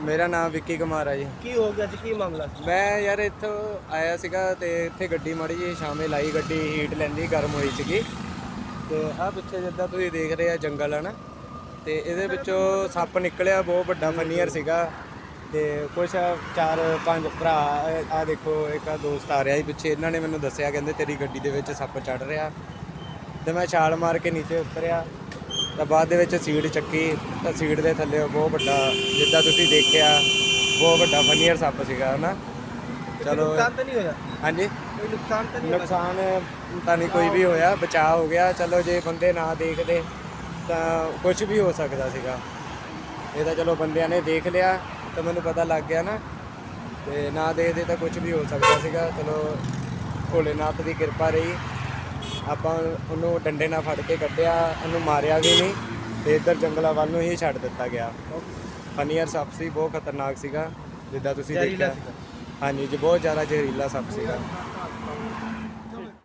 ਮੇਰਾ ਨਾਮ ਵਿੱਕੀ ਕੁਮਾਰ ਹੈ ਜੀ। ਕੀ ਹੋ ਗਿਆ ਸੀ? ਕੀ ਮਾਮਲਾ ਸੀ? ਮੈਂ ਯਾਰ ਇੱਥੋਂ ਆਇਆ ਸੀਗਾ ਤੇ ਇੱਥੇ ਗੱਡੀ ਮਾੜੀ ਜੀ ਸ਼ਾਮੇ ਲਾਈ ਗੱਡੀ ਹੀਟ ਲੈਂਦੀ ਗਰਮ ਹੋਈ ਸੀਗੀ। ਤੇ ਆਹ ਪਿੱਛੇ ਜਿੱਦਾਂ ਤੁਸੀਂ ਦੇਖ ਰਹੇ ਆ ਜੰਗਲ ਹੈ ਨਾ ਤੇ ਇਹਦੇ ਵਿੱਚੋਂ ਸੱਪ ਨਿਕਲਿਆ ਬਹੁਤ ਵੱਡਾ ਫਨੀਅਰ ਸੀਗਾ। ਤੇ ਕੁਛ ਚਾਰ ਪੰਜ ਭਰਾ ਆ ਦੇਖੋ ਇੱਕ ਆ ਦੋਸਤ ਆ ਰਿਹਾ ਸੀ ਪਿੱਛੇ ਇਹਨਾਂ ਨੇ ਮੈਨੂੰ ਦੱਸਿਆ ਕਹਿੰਦੇ ਤੇਰੀ ਗੱਡੀ ਦੇ ਵਿੱਚ ਸੱਪ ਚੜ ਰਿਹਾ। ਤੇ ਮੈਂ ਛਾਲ ਮਾਰ ਕੇ ਨੀਚੇ ਉਤਰਿਆ। ਤਾਂ ਬਾਅਦ ਦੇ ਵਿੱਚ ਸੀਟ ਚੱਕੀ ਤਾਂ ਸੀਟ ਦੇ ਥੱਲੇ ਉਹ ਬਹੁਤ ਵੱਡਾ ਜਿੱਦਾਂ ਤੁਸੀਂ ਦੇਖਿਆ ਬਹੁਤ ਵੱਡਾ ਫਨੀਅਰ ਸੱਪ ਸੀਗਾ ਹਨਾ? ਚਲੋ ਨੁਕਸਾਨ ਤਾਂ ਨਹੀਂ ਹੋਇਆ? ਹਾਂਜੀ? ਕੋਈ ਨੁਕਸਾਨ ਤਾਂ ਨਹੀਂ ਨੁਕਸਾਨ ਤਾਂ ਨਹੀਂ ਕੋਈ ਵੀ ਹੋਇਆ ਬਚਾਅ ਹੋ ਗਿਆ। ਚਲੋ ਜੇ ਬੰਦੇ ਨਾ ਦੇਖਦੇ ਤਾਂ ਕੁਝ ਵੀ ਹੋ ਸਕਦਾ ਸੀਗਾ। ਇਹ ਤਾਂ ਚਲੋ ਬੰਦਿਆਂ ਨੇ ਦੇਖ ਲਿਆ ਤਾਂ ਮੈਨੂੰ ਪਤਾ ਲੱਗ ਗਿਆ ਨਾ। ਤੇ ਨਾ ਦੇਖਦੇ ਤਾਂ ਕੁਝ ਵੀ ਹੋ ਸਕਦਾ ਸੀਗਾ। ਚਲੋ ਭੋਲੇਨਾਥ ਦੀ ਕਿਰਪਾ ਰਹੀ। ਆਪਾਂ ਉਹਨੂੰ ਡੰਡੇ ਨਾਲ ਫੜ ਕੇ ਕੱਢਿਆ ਉਹਨੂੰ ਮਾਰਿਆ ਵੀ ਨਹੀਂ ਤੇ ਇੱਧਰ ਜੰਗਲਾਂ ਵੱਲ ਨੂੰ ਹੀ ਛੱਡ ਦਿੱਤਾ ਗਿਆ। ਫਨੀਅਰ ਸੱਪ ਸੀ ਬਹੁਤ ਖਤਰਨਾਕ ਸੀਗਾ ਜਿੱਦਾਂ ਤੁਸੀਂ ਦੇਖਿਆ। ਹਾਂਜੀ ਜੀ ਬਹੁਤ ਜ਼ਿਆਦਾ ਜ਼ਹਿਰੀਲਾ ਸੱਪ ਸੀਗਾ।